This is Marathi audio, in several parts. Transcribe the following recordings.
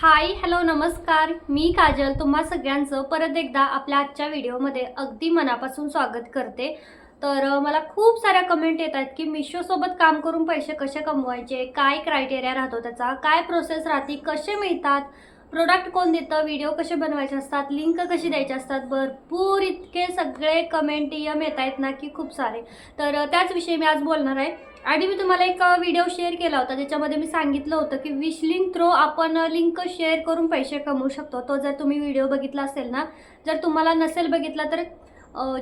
हाय हॅलो नमस्कार. मी काजल. तुम्हा सगळ्यांचं परत एकदा आपल्या आजच्या व्हिडिओमध्ये अगदी मनापासून स्वागत करते. तर मला खूप साऱ्या कमेंट येत आहेत की मिशोसोबत काम करून पैसे कसे कमवायचे? काय क्रायटेरिया राहतो त्याचा? काय प्रोसेस राहते? कसे मिळतात? प्रोडक्ट कोण देतं? व्हिडिओ कसे बनवायचे असतात? लिंक कशी द्यायचे असतात? भरपूर इतके सगळे कमेंट यम येत आहेत ना की खूप सारे. तर त्याच विषयी मी आज बोलणार आहे. आणि मी तुम्हाला एक व्हिडिओ शेअर केला होता. ज्याच्यामध्ये मी सांगितलं होतं की विश लिंक थ्रू आपण लिंक शेअर करून पैसे कमवू शकतो. तो जर तुम्ही व्हिडिओ बघितला असेल ना जर तुम्हाला नसेल बघितला तर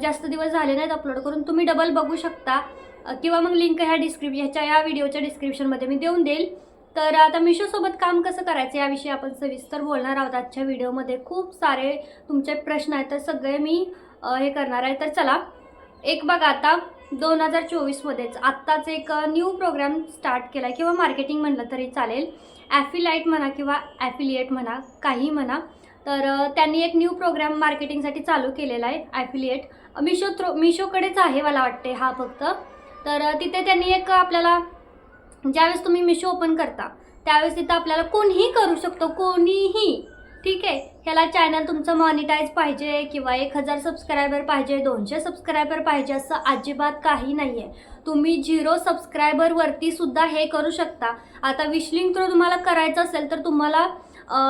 जास्त दिवस झाले नाहीत अपलोड करून तुम्ही डबल बघू शकता. किंवा मग लिंक ह्या डिस्क्रिप ह्याच्या या व्हिडिओच्या डिस्क्रिप्शनमध्ये मी देऊन देईल. तर आता मिशोसोबत काम कसं करायचं याविषयी आपण सविस्तर बोलणार आहोत आजच्या व्हिडिओमध्ये खूप सारे तुमचे प्रश्न आहेत तर सगळे मी हे करणार आहे. तर चला एक बघा आता. दोन हजार चोवीसमध्येच आत्ताच एक न्यू प्रोग्राम स्टार्ट केला आहे किंवा मार्केटिंग म्हणलं तरी चालेल. ॲफिलाईट म्हणा किंवा ॲफिलिएट म्हणा काही म्हणा. तर त्यांनी एक न्यू प्रोग्राम मार्केटिंगसाठी चालू केलेला आहे ॲफिलिएट मिशो थ्रो मिशोकडेच आहे मला वाटते हा फक्त. तर तिथे त्यांनी एक आपल्याला ज्यावेळेस तुम्ही मिशो ओपन करता त्यावेळेस तिथं आपल्याला कोणीही करू शकतो कोणीही. ठीक आहे. ह्याला चॅनल तुमचं मॉनिटाईज पाहिजे किंवा एक हजार सबस्क्रायबर पाहिजे दोनशे सबस्क्रायबर पाहिजे असं अजिबात काही नाही आहे तुम्ही झिरो सबस्क्रायबरवरती सुद्धा हे करू शकता. आता विशलिंग थ्रू तुम्हाला करायचं असेल तर तुम्हाला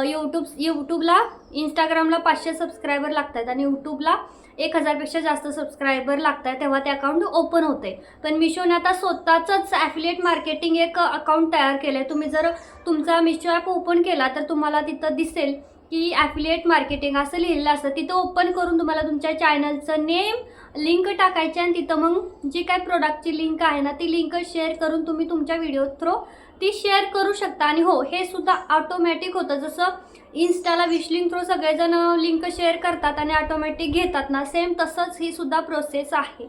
यूट्यूब यूट्यूबला इंस्टाग्रामला पाचशे सबस्क्रायबर लागत आहेत आणि यूट्यूबला एक हजारपेक्षा जास्त सबस्क्रायबर लागत आहे तेव्हा ते अकाउंट ओपन होते. पण मिशोने आता स्वतःचंच ॲफिलिएट मार्केटिंग एक अकाउंट तयार केलं आहे तुम्ही जर तुमचा मिशो ॲप ओपन केला तर तुम्हाला तिथं दिसेल. की ॲफिलिएट मार्केटिंग असं लिहिलेलं असतं. तिथं ओपन करून तुम्हाला तुमच्या चॅनलचं नेम लिंक टाकायची आणि तिथं मग जी काय प्रोडक्टची लिंक आहे ना ती लिंक शेअर करून तुम्ही तुमच्या व्हिडिओ थ्रू ती शेअर करू शकता. आणि हो हे सुद्धा ऑटोमॅटिक होतं. जसं इन्स्टाला विशलिंक थ्रू सगळेजण लिंक शेअर करतात आणि ऑटोमॅटिक घेतात ना सेम तसंच ही सुद्धा प्रोसेस आहे.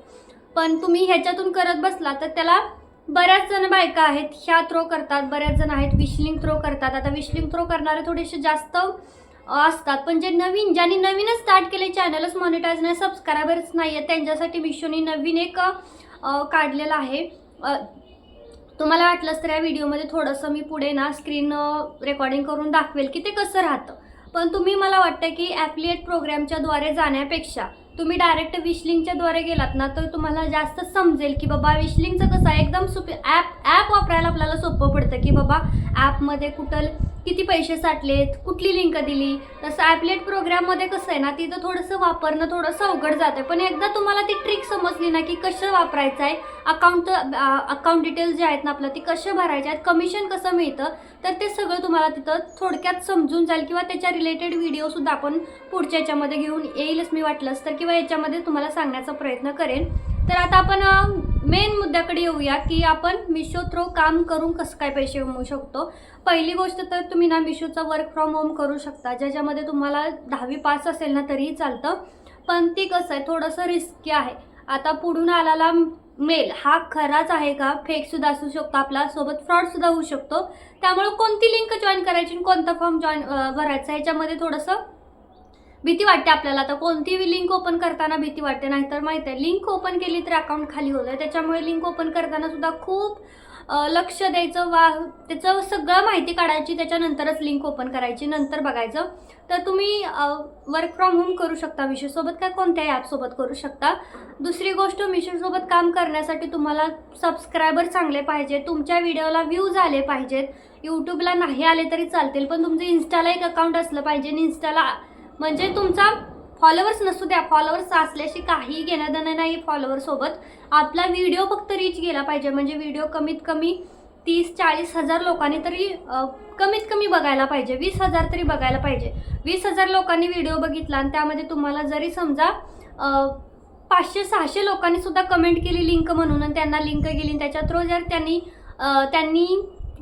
पण तुम्ही ह्याच्यातून करत बसला तर त्याला बऱ्याच जण बायका आहेत ह्या थ्रो करतात बऱ्याच जण आहेत विशलिंग थ्रो करतात. आता विशलिंग थ्रो करणारे थोडेसे जास्त असतात. पण जे नवीन ज्यांनी नवीनच स्टार्ट केले चॅनलच मॉनिटाईज नाही सबस्क्रायबर्स नाही आहेत त्यांच्यासाठी मिशोने नवीन एक काढलेला काढलेलं आहे. तुम्हाला वाटलंच तर या व्हिडिओमध्ये थोडंसं मी पुढे ना स्क्रीन रेकॉर्डिंग करून दाखवेल की ते कसं राहतं. पण तुम्ही मला वाटतं की ॲप्लिएट प्रोग्रॅमच्याद्वारे जाण्यापेक्षा तुम्ही डायरेक्ट विशलिंगच्याद्वारे गेलात ना तर तुम्हाला जास्त समजेल की बाबा विशलिंगचं कसं आहे एकदम सोपे ॲप ॲप वापरायला आपल्याला सोपं पडतं की बाबा ॲपमध्ये कुठं किती पैसे साठलेत कुठली लिंक दिली? तसं ॲपलेट प्रोग्राममध्ये कसं आहे ना तिथं थोडंसं वापरणं थोडंसं अवघड जातं पण एकदा तुम्हाला ती ट्रिक समजली ना की कसं वापरायचं आहे अकाउंट अकाउंट डिटेल्स जे आहेत ना आपलं ती कसे भरायचे आहेत कमिशन कसं मिळतं तर ते सगळं तुम्हाला तिथं थोडक्यात समजून जाईल. किंवा त्याच्या रिलेटेड व्हिडिओसुद्धा आपण पुढच्या याच्यामध्ये घेऊन येईलच मी वाटलंच तर. किंवा याच्यामध्ये तुम्हाला सांगण्याचा प्रयत्न करेन. तर आता आपण मेन मुद्द्याकडे येऊया की आपण मिशो थ्रो काम करून कसं काय पैसे कमवू शकतो. पहिली गोष्ट तर तुम्ही ना मिशोचा वर्क फ्रॉम होम करू शकता. ज्याच्यामध्ये तुम्हाला दहावी पास असेल ना तरीही चालतं. पण ती कसं आहे थोडंसं रिस्की आहे. आता पुढून आलेला मेल हा खराच आहे का? फेकसुद्धा असू शकतो आपला. सोबत फ्रॉडसुद्धा होऊ शकतो. त्यामुळे कोणती लिंक जॉईन करायची आणि कोणता फॉर्म जॉईन भरायचा? ह्याच्यामध्ये थोडंसं भीती वाटते आपल्याला. आता कोणतीही लिंक ओपन करताना भीती वाटते. नाहीतर माहिती आहे लिंक ओपन केली तर अकाउंट खाली होतं त्याच्यामुळे लिंक ओपन करताना सुद्धा खूप लक्ष द्यायचं वा त्याचं सगळं माहिती काढायची त्याच्यानंतरच लिंक ओपन करायची नंतर बघायचं. तर तुम्ही वर्क फ्रॉम होम करू शकता. मिशोसोबत काय? कोणत्याही ॲपसोबत करू शकता. दुसरी गोष्ट मिशोसोबत काम करण्यासाठी तुम्हाला सबस्क्रायबर चांगले पाहिजे तुमच्या व्हिडिओला व्ह्यूज आले पाहिजेत. यूट्यूबला नाही आले तरी चालतील. पण तुमचं इन्स्टाला एक अकाउंट असलं पाहिजे. आणि इन्स्टाला म्हणजे तुमचा फॉलोअर्स नसू द्या फॉलोअर्स असल्याशी काही घेणं देणं नाही फॉलोअरसोबत आपला व्हिडिओ फक्त रीच गेला पाहिजे. म्हणजे व्हिडिओ कमीत कमी तीस चाळीस हजार लोकांनी तरी कमीत कमी बघायला पाहिजे. वीस हजार तरी बघायला पाहिजे. वीस हजार लोकांनी व्हिडिओ बघितला आणि त्यामध्ये तुम्हाला जरी समजा पाचशे सहाशे लोकांनी सुद्धा कमेंट केली लिंक म्हणून आणि त्यांना लिंक गेली आणि त्याच्या थ्रू जर त्यांनी त्यांनी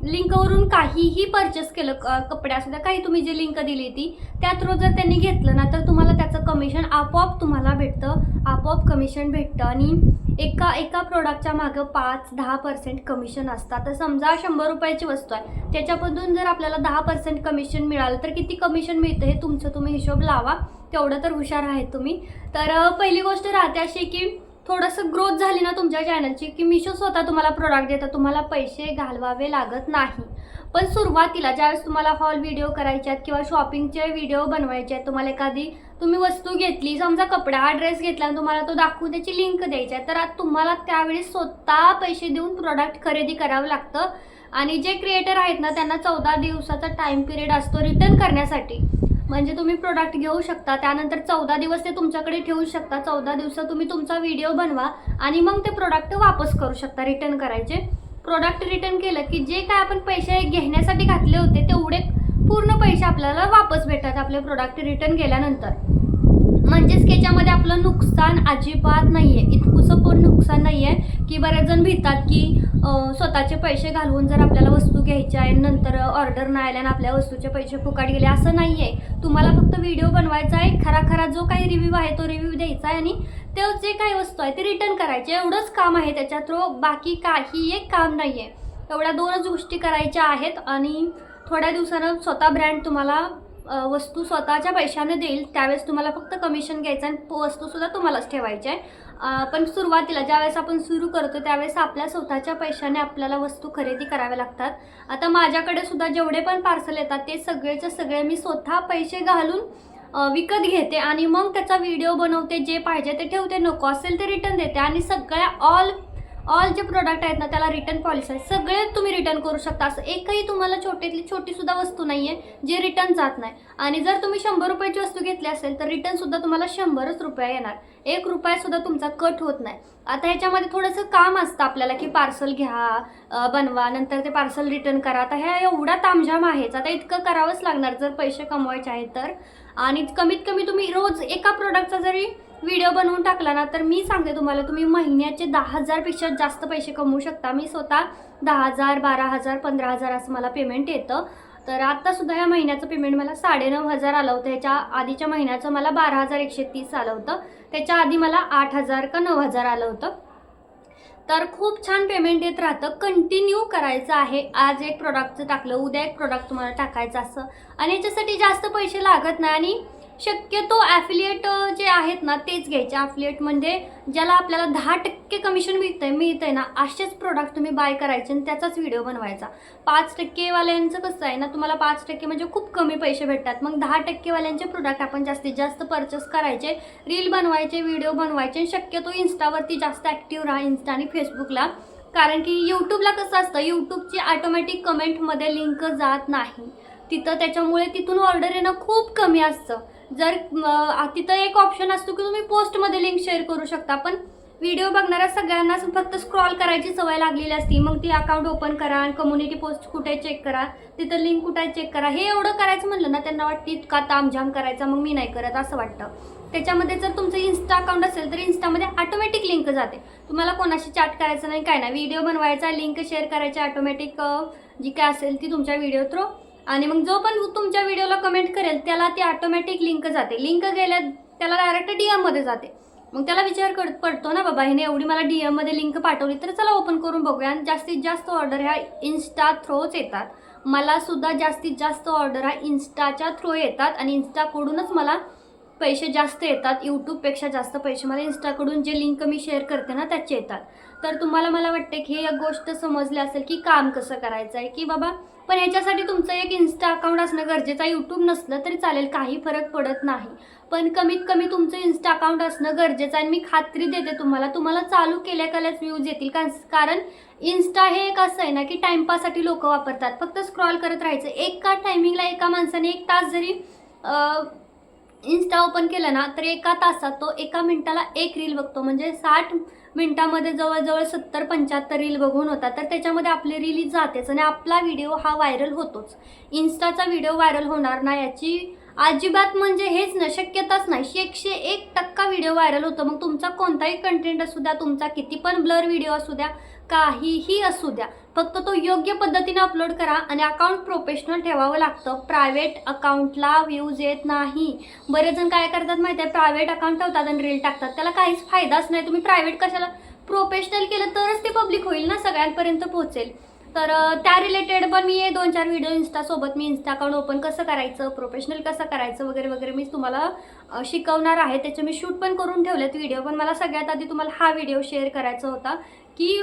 लिंकवरून काहीही परचेस केलं क- कपडे असू द्या काही तुम्ही जी लिंक दिली ती त्या थ्रू जर त्यांनी घेतलं ना तर तुम्हाला त्याचं कमिशन आपोआप तुम्हाला भेटतं आपोआप कमिशन भेटतं. आणि एका एका प्रोडक्टच्या मागं पाच दहा पर्सेंट कमिशन असतं तर समजा शंभर रुपयाची वस्तू आहे त्याच्यामधून जर आपल्याला दहा पर्सेंट कमिशन मिळालं तर किती कमिशन मिळतं हे तुमचं तुम्ही हिशोब लावा. तेवढं तर हुशार आहेत तुम्ही. तर पहिली गोष्ट राहते अशी की थोडंसं ग्रोथ झाली ना तुमच्या चॅनलची की मिशो स्वतः तुम्हाला प्रोडक्ट देतं तुम्हाला पैसे घालवावे लागत नाही. पण सुरुवातीला ज्यावेळेस तुम्हाला हॉल व्हिडिओ करायचे आहेत किंवा शॉपिंगचे व्हिडिओ बनवायचे आहेत तुम्हाला एखादी तुम्ही वस्तू घेतली समजा कपडा हा ड्रेस घेतला आणि तुम्हाला तो दाखवून त्याची लिंक द्यायची आहे तर आज तुम्हाला त्यावेळी स्वतः पैसे देऊन प्रोडक्ट खरेदी करावं लागतं. आणि जे क्रिएटर आहेत ना त्यांना चौदा दिवसाचा टाईम पिरियड असतो रिटर्न करण्यासाठी. म्हणजे तुम्ही प्रोडक्ट घेऊ शकता त्यानंतर चौदा दिवस ते तुमच्याकडे ठेवू शकता. चौदा दिवसात तुम्ही तुमचा व्हिडिओ बनवा आणि मग ते प्रोडक्ट वापस करू शकता रिटर्न करायचे. प्रोडक्ट रिटर्न केलं की जे काय आपण पैसे घेण्यासाठी घातले होते तेवढे पूर्ण पैसे आपल्याला वापस भेटतात आपले प्रोडक्ट रिटर्न केल्यानंतर. म्हणजेच की याच्यामध्ये आपलं नुकसान अजिबात नाही आहे इतकुसं पण नुकसान नाही आहे की बरेच जण भितात की स्वतःचे पैसे घालवून जर आपल्याला वस्तू घ्यायच्या आहे नंतर ऑर्डर नाही आल्या आपल्या वस्तूचे पैसे फुकाट गेले असं नाही आहे तुम्हाला फक्त व्हिडिओ बनवायचा आहे खरा खरा जो काही रिव्ह्यू आहे तो रिव्ह्यू द्यायचा आहे आणि ते जे काही वस्तू आहे ते रिटर्न करायचे. एवढंच काम आहे त्याच्या थ्रू हो. बाकी काही एक काम नाही आहे एवढ्या दोनच गोष्टी करायच्या आहेत आणि थोड्या दिवसानं स्वतः ब्रँड तुम्हाला वस्तू स्वतःच्या पैशाने देईल त्यावेळेस तुम्हाला फक्त कमिशन घ्यायचं आणि वस्तूसुद्धा तुम्हालाच ठेवायची आहे. पण सुरुवातीला ज्यावेळेस आपण सुरू करतो त्यावेळेस आपल्या स्वतःच्या पैशाने आपल्याला वस्तू खरेदी कराव्या लागतात. आता माझ्याकडे सुद्धा जेवढे पण पार्सल येतात ते सगळेच्या सगळे मी स्वतः पैसे घालून विकत घेते आणि मग त्याचा व्हिडिओ बनवते जे पाहिजे ते ठेवते नको असेल ते रिटर्न देते आणि सगळ्या ऑल ऑल जे प्रोडक्ट आहेत ना त्याला रिटर्न पॉलिसी आहे. सगळे तुम्ही रिटर्न करू शकता. असं एकही तुम्हाला छोटीतली छोटीसुद्धा वस्तू नाही आहे जे रिटर्न जात नाही. आणि जर तुम्ही शंभर रुपयाची वस्तू घेतली असेल तर रिटर्नसुद्धा तुम्हाला शंभरच रुपये येणार. एक रुपयासुद्धा तुमचा कट होत नाही. आता ह्याच्यामध्ये थोडंसं काम असतं आपल्याला की पार्सल घ्या बनवा नंतर ते पार्सल रिटर्न करा. आता ह्या एवढा तामझाम आहेच. आता इतकं करावंच लागणार जर पैसे कमवायचे आहेत तर. आणि कमीत कमी तुम्ही रोज एका प्रोडक्टचा जरी व्हिडिओ बनवून टाकला ना तर मी सांगते तुम्हाला तुम्ही महिन्याचे दहा हजारपेक्षा जास्त पैसे कमवू शकता. मी स्वतः दहा हजार बारा हजार पंधरा हजार असं मला पेमेंट येतं. तर आत्तासुद्धा ह्या महिन्याचं पेमेंट मला साडेनऊ हजार आलं होतं. ह्याच्या आधीच्या महिन्याचं मला बारा हजार एकशे तीस आलं होतं. त्याच्या आधी मला आठ हजार का नऊ हजार आलं होतं. तर खूप छान पेमेंट येत राहतं. कंटिन्यू करायचं आहे. आज एक प्रोडक्टचं टाकलं उद्या एक प्रोडक्ट तुम्हाला टाकायचं असं. आणि याच्यासाठी जास्त पैसे लागत नाही. आणि शक्यतो ॲफिलिएट जे आहेत ना तेच घ्यायचे. ॲफिलिएट म्हणजे ज्याला आपल्याला दहा टक्के कमिशन मिळतंय मिळतंय ना असेच प्रोडक्ट तुम्ही बाय करायचे आणि त्याचाच व्हिडिओ बनवायचा. पाच टक्केवाल्यांचं कसं आहे ना तुम्हाला पाच टक्के म्हणजे खूप कमी पैसे भेटतात. मग दहा टक्केवाल्यांचे प्रोडक्ट आपण जास्तीत जास्त परचेस करायचे रील बनवायचे व्हिडिओ बनवायचे आणि शक्यतो इन्स्टावरती जास्त ॲक्टिव्ह राहा इन्स्टा आणि फेसबुकला कारण की यूट्यूबला कसं असतं यूट्यूबची ऑटोमॅटिक कमेंटमध्ये लिंक जात नाही. तिथं त्याच्यामुळे तिथून ऑर्डर येणं खूप कमी असतं. जर तिथं एक ऑप्शन असतो की तुम्ही पोस्टमध्ये लिंक शेअर करू शकता. पण व्हिडिओ बघणाऱ्या सगळ्यांना फक्त स्क्रॉल करायची सवय लागलेली असती. मग ती अकाउंट ओपन करा आणि कम्युनिटी पोस्ट कुठे चेक करा तिथं लिंक कुठे चेक करा. हे एवढं करायचं म्हणलं ना त्यांना वाटतं इतका तामझाम करायचा मग मी नाही करत असं वाटतं. त्याच्यामध्ये जर तुमचं इन्स्टा अकाउंट असेल तर इन्स्टामध्ये ऑटोमॅटिक लिंक जाते. तुम्हाला कोणाशी चॅट करायचं नाही काय नाही. व्हिडिओ बनवायचा लिंक शेअर करायची ऑटोमॅटिक जी काय असेल ती तुमच्या व्हिडिओ थ्रू आणि मग जो पण तुमच्या व्हिडिओला कमेंट करेल त्याला ती ऑटोमॅटिक लिंक जाते. लिंक गेल्या त्याला डायरेक्ट डी एममध्ये जाते. मग त्याला विचार कर पडतो ना बाबा हिने एवढी मला डी एममध्ये लिंक पाठवली तर चला ओपन करून बघूया. आणि जास्तीत जास्त ऑर्डर ह्या इन्स्टा थ्रोच येतात. मला सुद्धा जास्तीत जास्त ऑर्डर हा इन्स्टाच्या थ्रू येतात. आणि इन्स्टाकडूनच मला पैसे जास्त येतात यूट्यूबपेक्षा जास्त पैसे. मला इंस्टाकडून जे लिंक मी शेअर करते ना त्याचे येतात. तर तुम्हाला मला वाटते की हे एक गोष्ट समजली असेल की काम कसं करायचं आहे की बाबा पण ह्याच्यासाठी तुमचं एक इन्स्टा अकाउंट असणं गरजेचं आहे. यूट्यूब नसलं तरी चालेल काही फरक पडत नाही. पण कमीत कमी तुमचं इन्स्टा अकाउंट असणं गरजेचं आहे आणि मी खात्री देते तुम्हाला. तुम्हाला चालू केल्या केल्याच व्ह्यूज येतील. का कारण इन्स्टा हे एक असं आहे ना की टाईमपाससाठी लोक वापरतात. फक्त स्क्रॉल करत राहायचं. एका टायमिंगला एका माणसाने एक तास जरी इन्स्टा ओपन केलं ना तर एका तासात तो एका मिनिटाला एक रील बघतो. म्हणजे साठ मिनिटामध्ये जवळजवळ सत्तर पंच्याहत्तर रील बघून होता. तर त्याच्यामध्ये आपली रील जातेच आणि आपला व्हिडिओ हा व्हायरल होतोच. इन्स्टाचा व्हिडिओ व्हायरल होणार ना याची अजिबात म्हणजे हेच ना शक्यताच नाही. एकशे एक टक्का व्हिडिओ व्हायरल होतो. मग तुमचा कोणताही कंटेंट असू द्या तुमचा किती पण ब्लर व्हिडिओ असू द्या काहीही असू द्या. फक्त तो योग्य पद्धतीने अपलोड करा आणि अकाउंट प्रोफेशनल ठेवावं लागतं. प्रायव्हेट अकाउंटला व्ह्यूज येत नाही. बरेच जण काय करतात माहिती आहे प्रायव्हेट अकाउंट ठेवतात आणि रील टाकतात. त्याला काहीच फायदाच नाही. तुम्ही प्रायव्हेट कशाला? प्रोफेशनल केलं तरच ते पब्लिक होईल ना? सगळ्यांपर्यंत पोहोचेल. तर त्या रिलेटेड पण मी दोन चार व्हिडिओ इन्स्टासोबत मी इन्स्टा अकाउंट ओपन कसं करायचं प्रोफेशनल कसं करायचं वगैरे वगैरे मी तुम्हाला शिकवणार आहे. त्याचे मी शूट पण करून ठेवलेत व्हिडिओ पण मला सगळ्यात आधी तुम्हाला हा व्हिडिओ शेअर करायचा होता की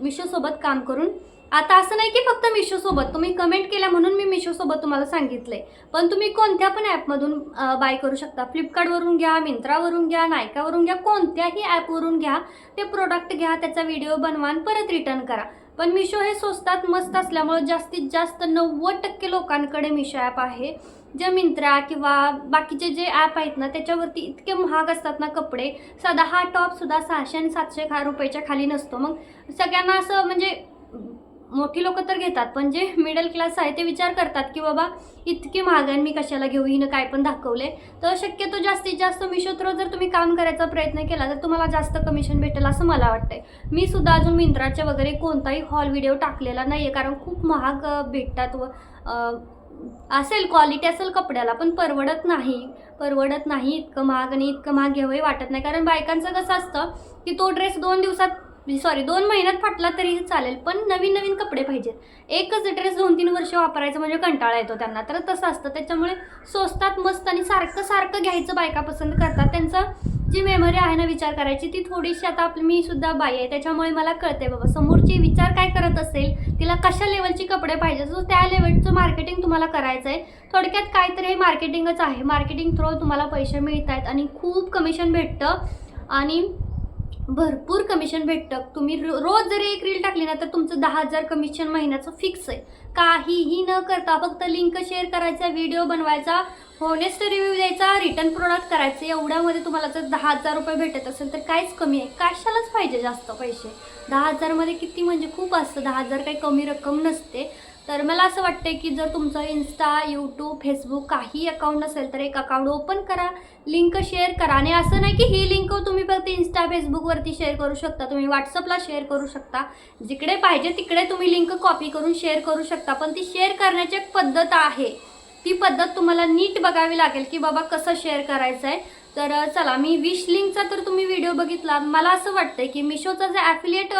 मिशोसोबत काम करून आता असं नाही की फक्त मिशोसोबत तुम्ही कमेंट केल्या म्हणून मी मिशोसोबत तुम्हाला सांगितलंय. पण तुम्ही कोणत्या पण ॲपमधून बाय करू शकता. फ्लिपकार्टवरून घ्या मिंत्रावरून घ्या नायकावरून घ्या कोणत्याही ॲपवरून घ्या. ते प्रोडक्ट घ्या त्याचा व्हिडिओ बनवा आणि परत रिटर्न करा. पण मिशो हे स्वस्तात मस्त असल्यामुळं जास्तीत जास्त नव्वद टक्के लोकांकडे मिशो ॲप आहे. जे मिंत्रा किंवा बाकीचे जे ॲप आहेत ना त्याच्यावरती इतके महाग असतात ना कपडे. साधा हा टॉपसुद्धा सहाशे आणि सातशे खा रुपयाच्या खाली नसतो. मग सगळ्यांना असं म्हणजे मोठी लोक तर घेतात पण जे मिडल क्लास आहे ते विचार करतात की बाबा इतकी महाग आहे मी कशाला घेऊ हिनं काय पण दाखवले. तर शक्यतो जास्तीत जास्त मिशो थ्रो जर तुम्ही काम करायचा प्रयत्न केला तर तुम्हाला जास्त कमिशन भेटेल असं मला वाटतंय. मी सुद्धा अजून मिंत्राच्या वगैरे कोणताही हॉल व्हिडिओ टाकलेला नाही आहे कारण खूप महाग भेटतात व असेल क्वालिटी असेल कपड्याला पण परवडत नाही. परवडत नाही इतकं महाग आणि इतकं महाग घ्यावंही वाटत नाही. कारण बायकांचं कसं असतं की तो ड्रेस दोन दिवसात सॉरी दोन महिन्यात फाटला तरीही चालेल पण नवीन नवीन कपडे पाहिजेत. एकच ड्रेस दोन तीन वर्ष वापरायचं म्हणजे कंटाळा येतो त्यांना. तर तसं असतं त्याच्यामुळे स्वस्तात मस्त आणि सारखं सारखं घ्यायचं बायका पसंत करतात. त्यांचं जी मेमरी आहे ना विचार करायची ती थोडीशी आता आपली मी सुद्धा बाई आहे त्याच्यामुळे मला कळते बाबा. समोरची विचार काय करत असेल तिला कशा लेवलची कपडे पाहिजे सो त्या लेवलचं मार्केटिंग तुम्हाला करायचं आहे थोडक्यात काहीतरी हे मार्केटिंगच आहे. मार्केटिंग थ्रू तुम्हाला पैसे मिळत आहेत आणि खूप कमिशन भेटतं. आणि भरपूर कमिशन भेटतं. तुम्ही रो रोज जरी एक रील टाकली ना तर तुमचं दहा हजार कमिशन महिन्याचं फिक्स आहे. काहीही न करता फक्त लिंक शेअर करायचा व्हिडिओ बनवायचा होनेस्ट रिव्ह्यू द्यायचा रिटर्न प्रोडक्ट करायचं एवढ्यामध्ये तुम्हाला जर दहा हजार रुपये भेटत असेल तर काहीच कमी आहे. कशालाच पाहिजे जास्त पैसे? दहा हजारमध्ये किती म्हणजे खूप असतं. दहा हजार काही कमी रक्कम नसते. तर मला असं वाटतं की जर तुमचं इन्स्टा यूट्यूब फेसबुक काही अकाउंट नसेल तर एक अकाउंट ओपन करा लिंक शेअर करा. आणि असं नाही की ही लिंक तुम्ही फक्त इन्स्टा फेसबुकवरती शेअर करू शकता. तुम्ही व्हॉट्सअपला शेअर करू शकता. जिकडे पाहिजे तिकडे तुम्ही लिंक कॉपी करून शेअर करू शकता. पण ती शेअर करण्याची एक पद्धत आहे. ती पद्धत तुम्हाला नीट बघावी लागेल की बाबा कसं शेअर करायचं आहे तर चला मी विश लिंकचा तर तुम्ही व्हिडिओ बघितला. मला असं वाटतं की मिशोचा जे ॲफिलिएट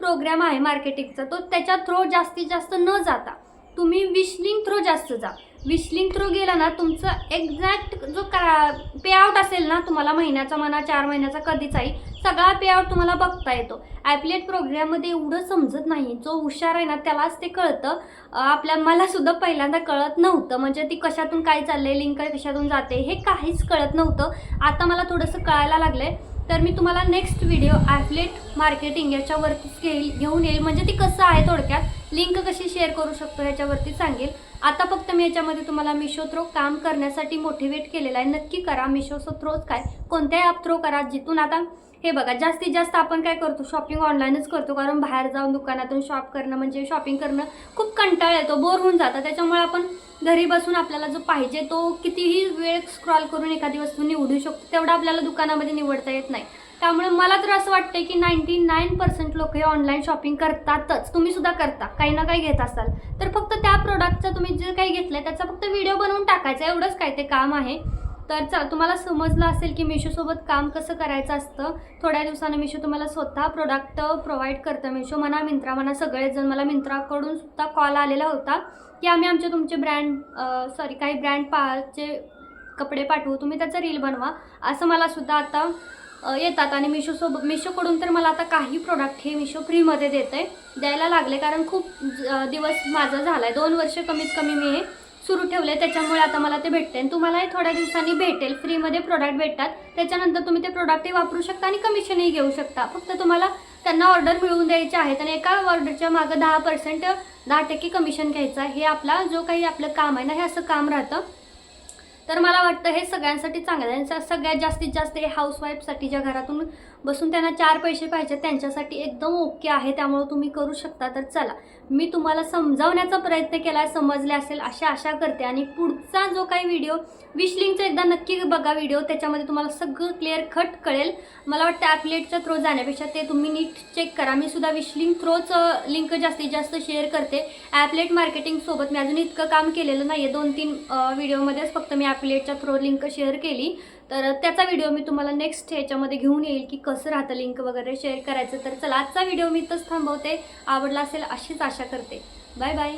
प्रोग्राम आहे मार्केटिंगचा तो त्याच्या थ्रो जास्तीत जास्त न जाता तुम्ही विशलिंग थ्रो जास्त जा. विशलिंग थ्रो गेला ना तुमचं एक्झॅक्ट जो का पे आउट असेल ना तुम्हाला महिन्याचा म्हणा चार महिन्याचा कधीचाही सगळा पे आउट तुम्हाला बघता येतो. ॲपलेट प्रोग्राममध्ये एवढं समजत नाही जो हुशार आहे ना त्यालाच ते कळतं. आपल्या मलासुद्धा पहिल्यांदा कळत नव्हतं म्हणजे ती कशातून काय चाललं आहे लिंक कशातून जाते हे काहीच कळत नव्हतं. आता मला थोडंसं कळायला लागलं आहे तर मी तुम्हाला नेक्स्ट व्हिडिओ ॲफलेट मार्केटिंग याच्यावरतीच घेईल घेऊन येईल. म्हणजे ती कसं आहे थोडक्यात लिंक कशी शेअर करू शकतो याच्यावरती सांगेल. आता फक्त मी याच्यामध्ये तुम्हाला मिशो थ्रो काम करण्यासाठी मोटिवेट केलेला आहे. नक्की करा मिशोचं थ्रोच काय? कोणत्याही ॲप थ्रो करा. जिथून आता हे बघा जास्तीत जास्त आपण काय करतो? शॉपिंग ऑनलाईनच करतो. कारण बाहेर जाऊन दुकानातून शॉप करणं म्हणजे शॉपिंग करणं खूप कंटाळा येतो. बोर होऊन जातं. त्याच्यामुळे आपण घरी बसून आपल्याला जो पाहिजे तो कितीही वेळ स्क्रॉल करून एखादी वस्तू निवडू शकतो तेवढा आपल्याला दुकानामध्ये निवडता येत नाही. त्यामुळे मला तर असं वाटतं की नाईन्टी नाईन पर्सेंट लोक हे ऑनलाईन शॉपिंग करतातच. तुम्ही सुद्धा करता. काही ना काही घेत असाल. तर फक्त त्या प्रोडक्टचं तुम्ही जे काही घेतलंय त्याचा फक्त व्हिडिओ बनवून टाकायचा. एवढंच काय ते काम आहे. तर चा तुम्हाला समजलं असेल की मिशोसोबत काम कसं करायचं असतं. थोड्या दिवसानं मिशो तुम्हाला स्वतः प्रोडक्ट प्रोव्हाइड करतं. मिशो म्हणा मिंत्रा म्हणा सगळेजण. मला मिंत्राकडून सुद्धा कॉल आलेला होता की आम्ही आमचे तुमचे ब्रँड सॉरी काही ब्रँड पाचे कपडे पाठवू. तुम्ही त्याचं रील बनवा. असं मला सुद्धा आता येतात. आणि मिशोसोबत मिशोकडून तर मला आता काही प्रोडक्ट हे मिशो फ्रीमध्ये देते द्यायला लागले कारण खूप ज- दिवस माझा झाला आहे दोन वर्ष कमीत कमी मी हे सुरू ठेवले. त्याच्यामुळे आता मला ते भेटते आणि तुम्हालाही थोड्या दिवसांनी भेटेल. फ्रीमध्ये प्रोडक्ट भेटतात. त्याच्यानंतर तुम्ही ते प्रोडक्टही वापरू शकता आणि कमिशनही घेऊ शकता. फक्त तुम्हाला त्यांना ऑर्डर मिळवून द्यायची आहेत आणि एका ऑर्डरच्या मागं दहा पर्सेंट दहा टक्के कमिशन घ्यायचं आहे. हे आपला जो काही आपलं काम आहे ना हे असं काम राहतं. तर मला वाटतं हे सगळ्यांसाठी चांगलं आहे. आणि सगळ्यात जास्तीत जास्त हे हाऊसवाईफसाठी ज्या घरातून बसून त्यांना चार पैसे पाहिजे त्यांच्यासाठी एकदम ओके आहे त्यामुळं तुम्ही करू शकता. तर चला मी तुम्हाला समजावण्याचा प्रयत्न केला आहे समजले असेल अशा आशा करते. आणि पुढचा जो काही व्हिडिओ विशलिंगचा एकदा नक्की बघा व्हिडिओ त्याच्यामध्ये तुम्हाला सगळं क्लिअर खट कळेल. मला वाटतं ॲपलेटच्या थ्रो जाण्यापेक्षा ते तुम्ही नीट चेक करा. मी सुद्धा विशलिंग थ्रोच लिंक जास्तीत जास्त शेअर करते. ॲपलेट मार्केटिंगसोबत मी अजून इतकं काम केलेलं नाही आहे दोन तीन व्हिडिओमध्येच फक्त मी ॲपलेटच्या थ्रो लिंक शेअर केली. तर त्याचा व्हिडिओ मी तुम्हाला नेक्स्ट ह्याच्यामध्ये घेऊन येईल की कसं राहतं लिंक वगैरे शेअर करायचं. तर चला आजचा व्हिडिओ मी इथंच थांबवते. आवडला असेल अशीच आशा करते. Bye bye